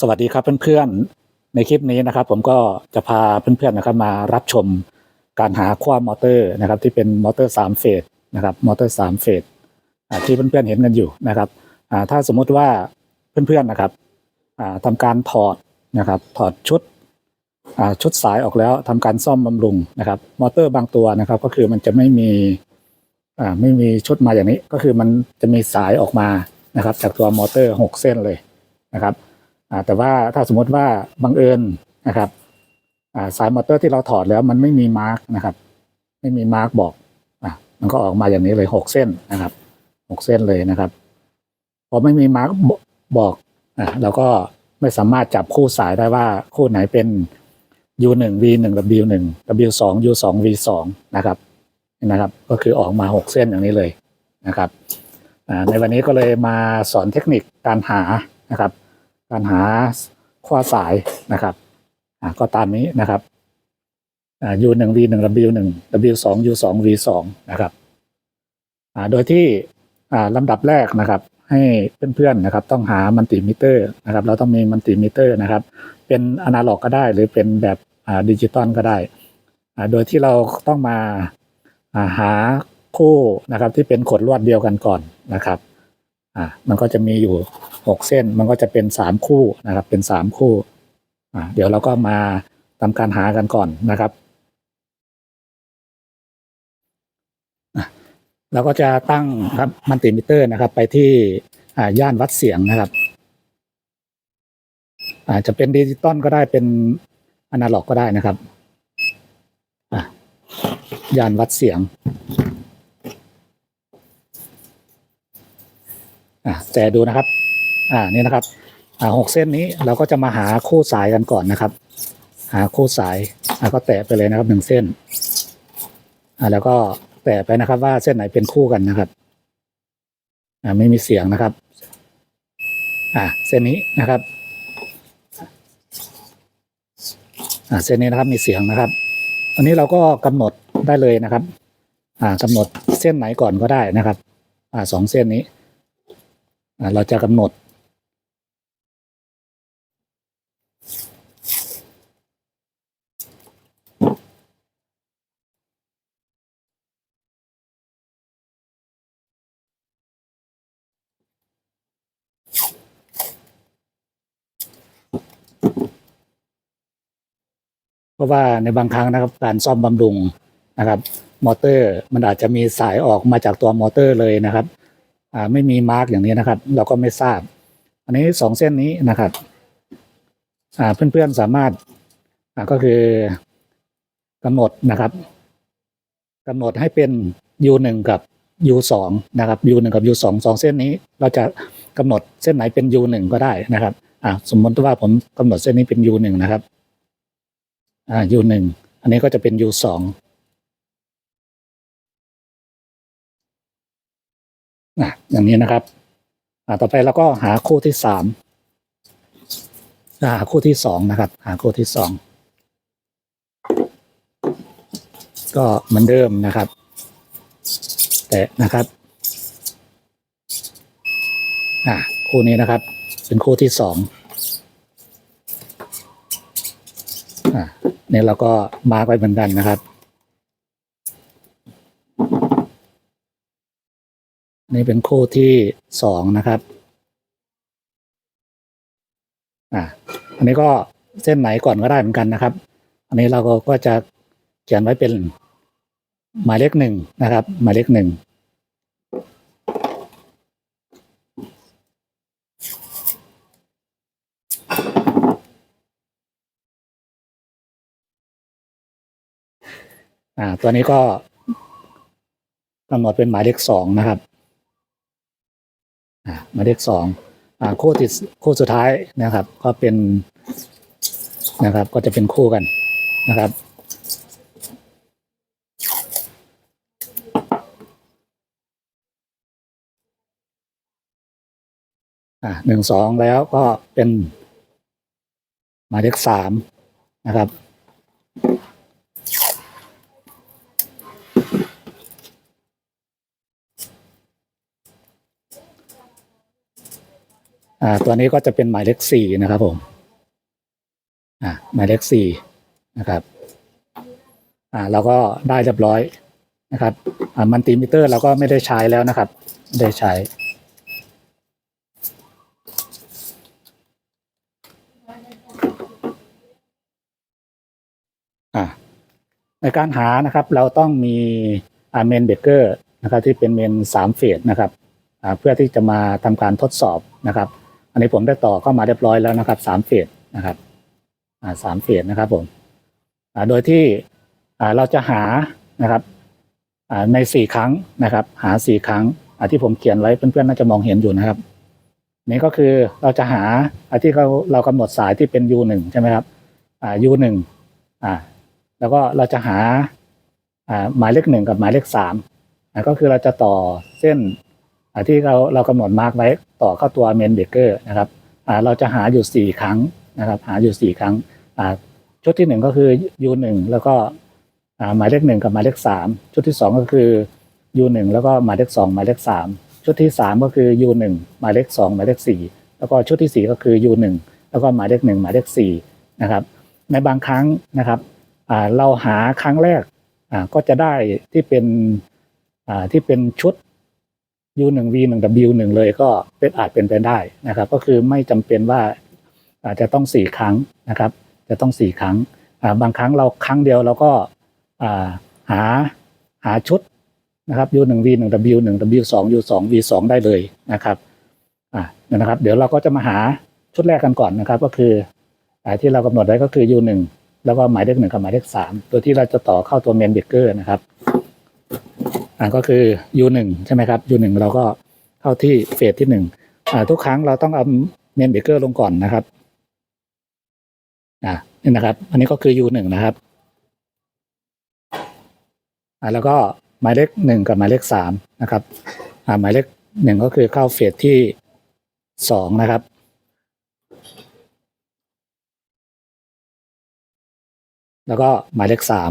สวัสดีครับเพื่อนๆ ในคลิปนี้นะครับ ผมก็จะพาเพื่อนๆนะครับมารับชมการหาขั้วมอเตอร์นะครับ ที่เป็นมอเตอร์สามเฟสนะครับมอเตอร์สามเฟสอ่าที่เพื่อนๆเห็นกันอยู่นะครับถ้าสมมุติว่าเพื่อนๆนะครับอ่าทำการถอดนะครับถอดชุดชุดสายออกแล้วทำการซ่อมบำรุงนะครับ มอเตอร์บางตัวนะครับ ก็คือมันจะไม่มีไม่มีชุดมาอย่างนี้ก็คือมันจะมีสายออกมานะครับ จากตัวมอเตอร์หกเส้นเลยนะครับ แต่ว่าถ้าสมมติว่าบังเอิญนะครับสายมอเตอร์ที่เราถอดแล้วมันไม่มีมาร์กนะครับ ไม่มีมาร์กบอกอมันก็ออกมาอย่างนี้เลยหกเส้นนะครับหกเส้นเลยนะครับพอไม่มีมาร์กบอกอเราก็ไม่สามารถจับคู่สายได้ว่าคู่ไหนเป็น U1 V1 กับ W1 W2 U2 V2 นะครับนะครับ ก็คือออกมาหกเส้นอย่างนี้เลยนะครับในวันนี้ก็เลยมาสอนเทคนิคการหานะครับ การหาขั้วสายนะครับอ่าก็ตามนี้นะครับอ่า U หนึ่ง V หนึ่ง W หนึ่ง W สอง U สอง V สองนะครับอ่าโดยที่อ่าลำดับแรกนะครับ ให้เพื่อนๆนะครับ ต้องหามัลติมิเตอร์นะครับ เราต้องมีมัลติมิเตอร์นะครับ เป็นอนาล็อกก็ได้ หรือเป็นแบบอ่าดิจิตอลก็ได้อ่าโดยที่เราต้องมาหาคู่นะครับที่เป็นขดลวดเดียวกันก่อนนะครับ อ่ามันก็จะมีอยู่หกเส้นมันก็จะเป็นสามคู่นะครับ เป็นสามคู่อ่าเดี๋ยวเราก็มาทำการหากันก่อนนะครับเราก็จะตั้งครับมัลติมิเตอร์นะครับ ไปที่อ่าย่านวัดเสียงนะครับอาจจะเป็นดิจิตอลก็ได้เป็นอนาล็อกก็ได้นะครับอะย่านวัดเสียง อะแต่ดูนะครับ อ่านี่นะครับ อ่าหกเส้นนี้เราก็จะมาหาคู่สายกันก่อนนะครับ หาคู่สายอ่าก็แตะไปเลยนะครับหนึ่งเส้น อ่าแล้วก็แตะไปนะครับ ว่าเส้นไหนเป็นคู่กันนะครับ อ่าไม่มีเสียงนะครับ อ่าเส้นนี้นะครับ อ่าเส้นนี้นะครับมีเสียงนะครับ อันนี้เราก็กำหนดได้เลยนะครับ อ่ากำหนดเส้นไหนก่อนก็ได้นะครับ อ่าสองเส้นนี้ เราจะกำหนด เพราะว่าในบางครั้งนะครับการซ่อมบำรุงนะครับ มอเตอร์มันอาจจะมีสายออกมาจากตัวมอเตอร์เลยนะครับ ไม่มีมาร์กอย่างนี้นะครับ เราก็ไม่ทราบ อันนี้สองเส้นนี้นะครับเพื่อนๆสามารถก็คือกำหนดนะครับกำหนดให้เป็น U หนึ่งกับ U สองนะครับ U หนึ่งกับ U สองสองเส้นนี้ เราจะกำหนดเส้นไหนเป็น U หนึ่งก็ได้นะครับสมมติว่าผมกำหนดเส้นนี้เป็น U หนึ่งนะครับ U หนึ่งอันนี้ก็จะเป็น U สอง นะอย่างนี้นะครับ อ่าต่อไปเราก็หาคู่ที่สามหาคู่ที่สองนะครับ หาคู่ที่สองก็เหมือนเดิมนะครับ แต่นะครับ อ่าคู่นี้นะครับ เป็นคู่ที่สองอ่าเนี่ยเราก็มาร์กไว้เหมือนกันนะครับ นี่เป็นคู่ที่สองนะครับ อ่า อันนี้ก็เส้นไหนก่อนก็ได้เหมือนกันนะครับ อันนี้เราก็จะเขียนไว้เป็นหมายเลขหนึ่งนะครับ หมายเลขหนึ่งอ่า ตัวนี้ก็กำหนดเป็นหมายเลขสองนะครับ หมายเลขสองอ่าคู่ที่คู่สุดท้ายนะครับ ก็เป็นนะครับ ก็จะเป็นคู่กันนะครับอ่าหนึ่งสองแล้วก็เป็นหมายเลขสามนะครับ อ่าตัวนี้ก็จะเป็นหมายเลขสี่นะครับผมอ่าหมายเลขสี่นะครับอ่าเราก็ได้เรียบร้อยนะครับอ่ามันติมิเตอร์เราก็ไม่ได้ใช้แล้วนะครับไม่ได้ใช้อ่าในการหานะครับเราต้องมีเมนเบเกอร์นะครับที่เป็นเมนสามเฟสนะครับเพื่อที่จะมาทำการทดสอบนะครับ อันนี้ผมได้ต่อเข้ามาเรียบร้อยแล้วนะครับสามเฟสนะครับสามเฟสนะครับผมโดยที่เราจะหานะครับในสี่ครั้งนะครับ หาสี่ครั้งที่ผมเขียนไว้เพื่อนๆน่าจะมองเห็นอยู่นะครับ นี่ก็คือเราจะหาที่เราเรากำหนดสายที่เป็น U หนึ่งใช่ไหมครับอ่า U หนึ่งอ่าแล้วก็เราจะหาอ่าหมายเลขหนึ่งกับหมายเลขสามก็คือเราจะต่อเส้น ที่เราเรากำหนดมาร์กไว้ต่อเข้าตัวเมนเบเกอร์นะครับเราจะหาอยู่สี่ครั้งนะครับ หาอยู่สี่ครั้งชุดที่หนึ่งก็คือ U หนึ่งแล้วก็หมายเลขหนึ่งกับหมายเลขสามชุดที่สองก็คือ U หนึ่งแล้วก็หมายเลขสองหมายเลขสามชุดที่สามก็คือ U หนึ่งหมายเลขสองหมายเลขสี่แล้วก็ชุดที่สี่ก็คือ U หนึ่งแล้วก็หมายเลขหนึ่งหมายเลขสี่นะครับในบางครั้งนะครับเราหาครั้งแรกก็จะได้ที่เป็นที่เป็นชุด U หนึ่ง V หนึ่ง W หนึ่งเลยก็เป็นอาจเป็นไปได้นะครับ ก็คือไม่จำเป็นว่าอาจจะต้องสี่ครั้งนะครับ จะต้องสี่ครั้งบางครั้งเราครั้งเดียวเราก็หาหาชุดนะครับ U หนึ่ง V หนึ่ง W หนึ่ง W สอง U สอง V สองได้เลยนะครับอ่านะครับ เดี๋ยวเราก็จะมาหาชุดแรกกันก่อนนะครับ ก็คืออที่เรากำหนดไว้ก็คือ U หนึ่งแล้วก็หมายเลขหนึ่งกับหมายเลขสามตัวที่เราจะต่อเข้าตัวเมนเบเกอร์นะครับ อ่าก็คือ U หนึ่งใช่ไหมครับ U หนึ่งเราก็เข้าที่เฟสที่หนึ่งอ่าทุกครั้งเราต้องเอาเมนเบเกอร์ลงก่อนนะครับอ่านี่นะครับ อันนี้ก็คือ U หนึ่งนะครับอ่าแล้วก็หมายเลขหนึ่งกับหมายเลขสามนะครับอ่าหมายเลขหนึ่งก็คือเข้าเฟสที่สองนะครับแล้วก็หมายเลขสาม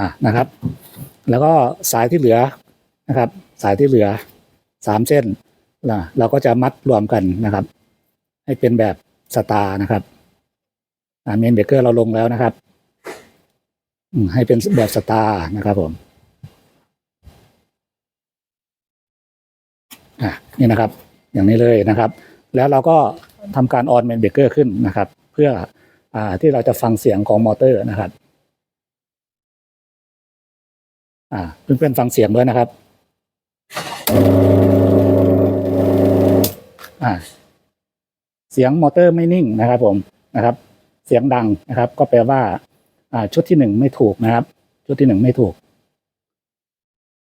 อะนะครับ แล้วก็สายที่เหลือนะครับ สายที่เหลือสามเส้นนะเราก็จะมัดรวมกันนะครับ ให้เป็นแบบสตาร์นะครับเมนเบเกอร์เราลงแล้วนะครับให้เป็นแบบสตาร์นะครับผมอะนี่นะครับ อย่างนี้เลยนะครับ แล้วเราก็ทำการออนเมนเบเกอร์ขึ้นนะครับ เพื่ออที่เราจะฟังเสียงของมอเตอร์นะครับ อ่าเพื่อนๆฟังเสียงด้วยนะครับ อ่า เสียงมอเตอร์ไม่นิ่งนะครับผมนะครับ เสียงดังนะครับ ก็แปลว่า อ่า ชุดที่หนึ่งไม่ถูกนะครับ ชุดที่หนึ่งไม่ถูก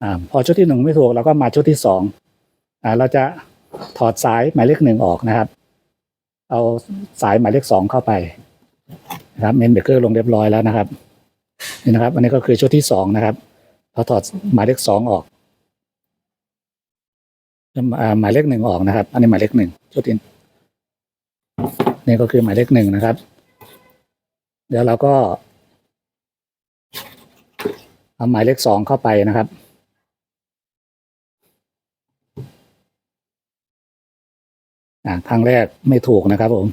อ่า พอชุดที่หนึ่งไม่ถูกเราก็มาชุดที่สองอ่า เราจะถอดสายหมายเลขหนึ่งออกนะครับ เอาสายหมายเลขสองเข้าไปนะครับเมนเบเกอร์ลงเรียบร้อยแล้วนะครับนี่นะครับ อันนี้ก็คือชุดที่สองนะครับ เราถอดหมายเลขสองออกหมายเลขหนึ่งออกนะครับ อันนี้หมายเลขหนึ่งชุดที่นี่ก็คือหมายเลขหนึ่งนะครับ เดี๋ยวเราก็เอาหมายเลขสองเข้าไปนะครับ อ่าครั้งแรกไม่ถูกนะครับผม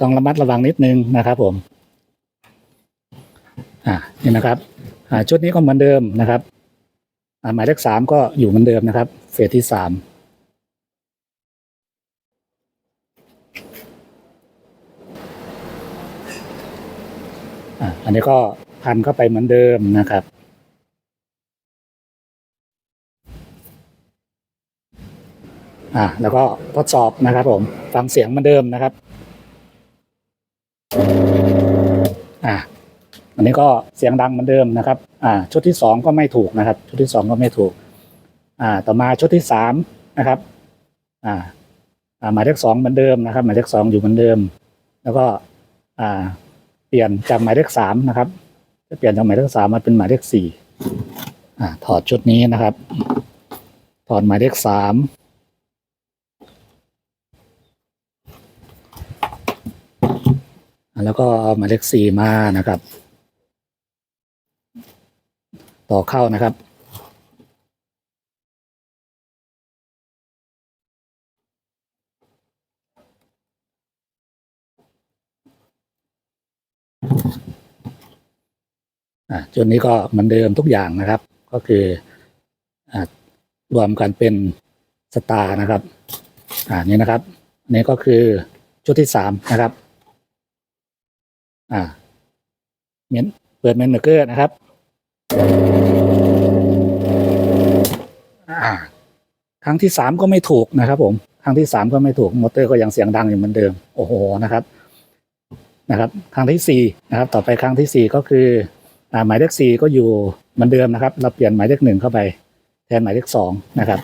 ต้องระมัดระวังนิดนึงนะครับผม อ่านี่นะครับอ่าชุดนี้ก็เหมือนเดิมนะครับอ่าหมายเลขสามก็อยู่เหมือนเดิมนะครับ เฟสที่สามอะอันนี้ก็พันเข้าไปเหมือนเดิมนะครับอะแล้วก็ทดสอบนะครับผม ฟังเสียงเหมือนเดิมนะครับ นนี้ก็เสียงดังเหมือนเดิมนะครับ อ่า ชุดที่สองก็ไม่ถูกนะครับ ชุดที่สองก็ไม่ถูก อ่า ต่อมาชุดที่สามนะครับ อ่า อ่า หมายเลขสองเหมือนเดิมนะครับ หมายเลขสองอยู่เหมือนเดิม แล้วก็ อ่า เปลี่ยนจากหมายเลขสามนะครับ จะเปลี่ยนจากหมายเลขสามมาเป็นหมายเลขสี่อ่า ถอดชุดนี้นะครับ ถอดหมายเลขสามแล้วก็เอาหมายเลขสี่มานะครับ ต่อเข้านะครับ จุดนี้ก็เหมือนเดิมทุกอย่างนะครับ ก็คืออรวมกันเป็นสตาร์นะครับอ่านี่นะครับอันนี้ก็คือชุดที่สามนะครับอ่าเมนเปิดเมนเบอร์เกอร์นะครับ ครั้งที่สามก็ไม่ถูกนะครับ ผมครั้งที่สามก็ไม่ถูกมอเตอร์ก็ยังเสียงดังอยู่เหมือนเดิม โอ้โหนะครับ นะครับ ครั้งที่สี่นะครับ ต่อไปครั้งที่สี่ก็คืออหมายเลขสี่ก็อยู่เหมือนเดิมนะครับ เราเปลี่ยนหมายเลขหนึ่งเข้าไป แทนหมายเลขสองนะครับ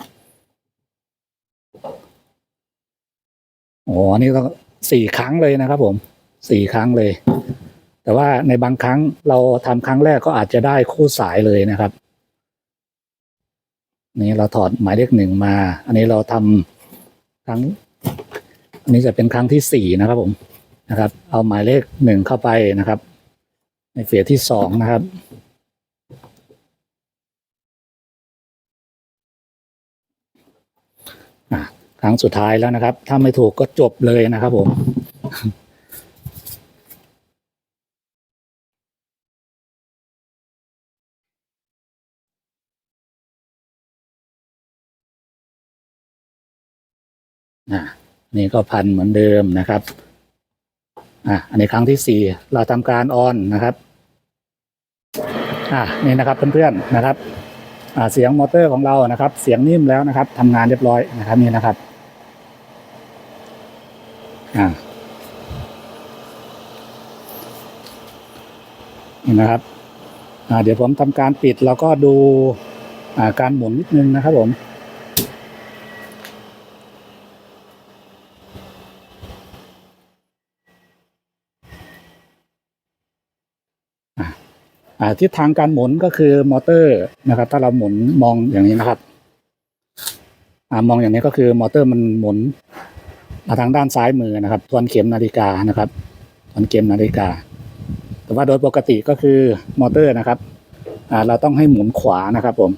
โอ้นี่ต้องสี่ครั้งเลยนะครับ ผมสี่ครั้งเลย แต่ว่าในบางครั้งเราทำครั้งแรกก็อาจจะได้คู่สายเลยนะครับ นี่เราถอดหมายเลขหนึ่งมา อันนี้เราทำครั้ง อันนี้จะเป็นครั้งที่สี่นะครับผมนะครับ เอาหมายเลขหนึ่งเข้าไปนะครับ ในเฟสที่สองนะครับครั้งสุดท้ายแล้วนะครับ ถ้าไม่ถูกก็จบเลยนะครับผม อะนี่ก็พันเหมือนเดิมนะครับอะอันนี้ครั้งที่สี่เราทำการออนนะครับอะนี่นะครับเพื่อนๆนะครับอ่าเสียงมอเตอร์ของเรานะครับ เสียงนิ่มแล้วนะครับทำงานเรียบร้อยนะครับนี่นะครับอ่านี่นะครับอ่าเดี๋ยวผมทำการปิดแล้วก็ดูอ่าการหมุนนิดนึงนะครับผม ทิศทางการหมุนก็คือมอเตอร์นะครับ ถ้าเราหมุนมองอย่างนี้นะครับอมองอย่างนี้ก็คือมอเตอร์มันหมุนมาทางด้านซ้ายมือนะครับทวนเข็มนาฬิกานะครับทวนเข็มนาฬิกา แต่ว่าโดยปกติก็คือมอเตอร์นะครับเราต้องให้หมุนขวานะครับผม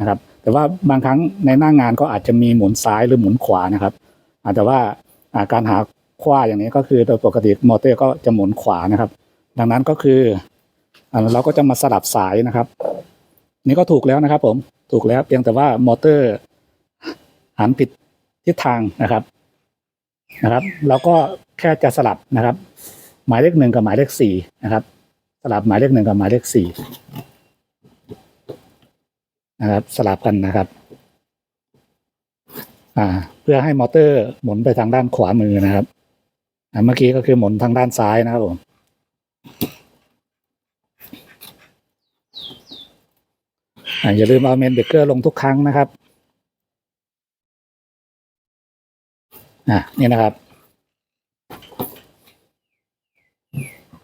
นะครับ แต่ว่าบางครั้งในหน้างานก็อาจจะมีหมุนซ้ายหรือหมุนขวานะครับแต่ว่าการหาขว้าอย่างนี้ก็คือโดยปกติมอเตอร์ก็จะหมุนขวานะครับ ดังนั้นก็คือ เราก็จะมาสลับสายนะครับ นี่ก็ถูกแล้วนะครับ ผมถูกแล้วเพียงแต่ว่ามอเตอร์หันผิดทิศทางนะครับนะครับ เราก็แค่จะสลับนะครับ หมายเลขหนึ่งกับหมายเลขสี่นะครับ สลับหมายเลขหนึ่งกับหมายเลขสี่นะครับ สลับกันนะครับอ่าเพื่อให้มอเตอร์หมุนไปทางด้านขวามือนะครับเมื่อกี้ก็คือหมุนทางด้านซ้ายนะครับผม อย่าลืมเอาเมนเบเกอร์ลงทุกครั้งนะครับอ่านี่นะครับ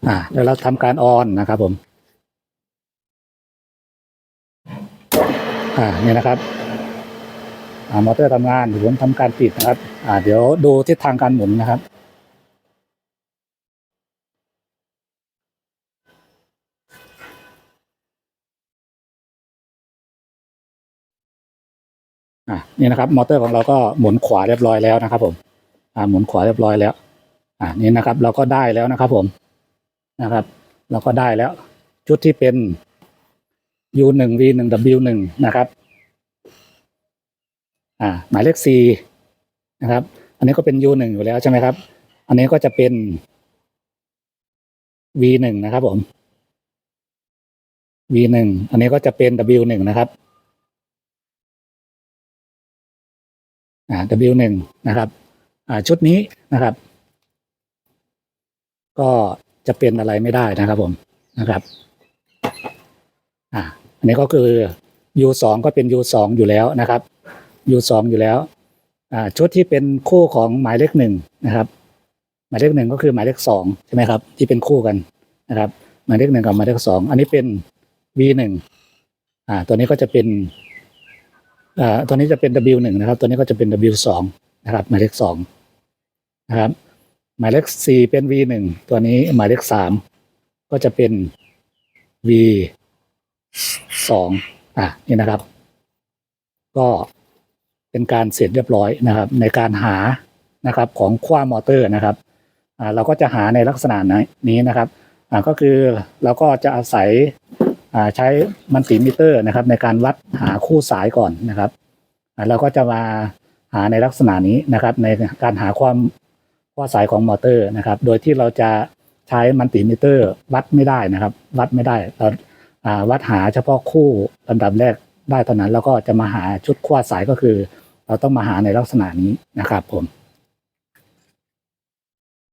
อ่าแล้วเราทำการออนนะครับผมอ่านี่นะครับอ่ามอเตอร์ทำงานเดี๋ยวผมทำการปิดนะครับอ่าเดี๋ยวดูทิศทางการหมุนนะครับ อะนี่นะครับ มอเตอร์ของเราก็หมุนขวาเรียบร้อยแล้วนะครับ ผมอ่าหมุนขวาเรียบร้อยแล้ว อ่านี่นะครับ เราก็ได้แล้วนะครับ ผมนะครับ เราก็ได้แล้ว ชุดที่เป็น U หนึ่ง V หนึ่ง W หนึ่งนะครับ อ่า หมายเลข C นะครับ อันนี้ก็เป็น U หนึ่งอยู่แล้วใช่ไหมครับ อันนี้ก็จะเป็น V หนึ่งนะครับผม V หนึ่งอันนี้ก็จะเป็น W หนึ่งนะครับ W หนึ่งนะครับชุดนี้นะครับ ก็จะเป็นอะไรไม่ได้นะครับผมนะครับอ่าอันนี้ก็คือ U สองก็เป็น U สองอยู่แล้วนะครับ U สองอยู่แล้วอ่าชุดที่เป็นคู่ของหมายเลขหนึ่งนะครับ หมายเลขหนึ่งก็คือหมายเลขสองใช่ไหมครับ ที่เป็นคู่กันนะครับ หมายเลขหนึ่งกับหมายเลขสองอันนี้เป็น V หนึ่งอ่าตัวนี้ก็จะเป็น อ่าตัวนี้จะเป็น W หนึ่งนะครับ ตัวนี้ก็จะเป็น W สองนะครับ หมายเลขสองนะครับ หมายเลขสี่เป็น V หนึ่งตัวนี้หมายเลขสามก็จะเป็น V สองอะนี่นะครับ ก็เป็นการเสร็จเรียบร้อยนะครับ ในการหานะครับของขั้วมอเตอร์นะครับเราก็จะหาในลักษณะนี้นะครับก็คือเราก็จะอาศัย ใช้มัลติมิเตอร์นะครับ ในการวัดหาคู่สายก่อนนะครับเราก็จะมาหาในลักษณะนี้นะครับ ในการหาความขั้วสายของมอเตอร์นะครับ โดยที่เราจะใช้มัลติมิเตอร์ วัดไม่ได้นะครับ วัดไม่ได้เราอ่าวัดหาเฉพาะคู่ลำดับแรกได้เท่านั้น แล้วก็จะมาหาชุดขั้วสายก็คือ เราต้องมาหาในลักษณะนี้นะครับผม